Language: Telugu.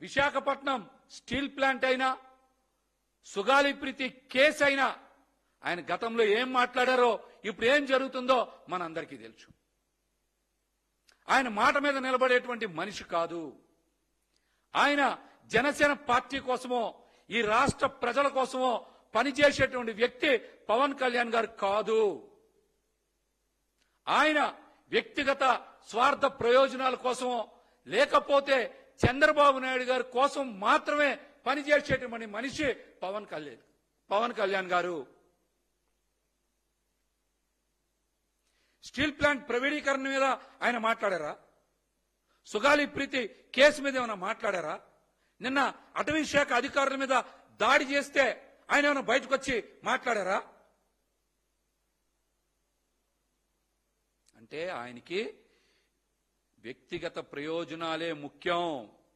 విశాఖపట్నం స్టీల్ ప్లాంట్ అయినా సుగాలి ప్రీతి కేసు అయినా ఆయన గతంలో ఏం మాట్లాడారో ఇప్పుడు ఏం జరుగుతుందో మనందరికీ తెలుసు. ఆయన మాట మీద నిలబడేటువంటి మనిషి కాదు. ఆయన జనసేన పార్టీ కోసమో ఈ రాష్ట్ర ప్రజల కోసమో పనిచేసేటువంటి వ్యక్తి పవన్ కళ్యాణ్ గారు కాదు. ఆయన వ్యక్తిగత స్వార్థ ప్రయోజనాల కోసమో లేకపోతే చంద్రబాబు నాయుడు గారి కోసం మాత్రమే పనిచేసేటువంటి మనిషి పవన్ కళ్యాణ్. పవన్ కళ్యాణ్ గారు స్టీల్ ప్లాంట్ ప్రైవేటీకరణ మీద ఆయన మాట్లాడారా? సుగాలి ప్రీతి కేసు మీద ఏమైనా మాట్లాడారా? నిన్న అటవీ శాఖ అధికారుల మీద దాడి చేస్తే ఆయన ఏమైనా బయటకు వచ్చి మాట్లాడారా? అంటే ఆయనకి వ్యక్తిగత ప్రయోజనాలే ముఖ్యం.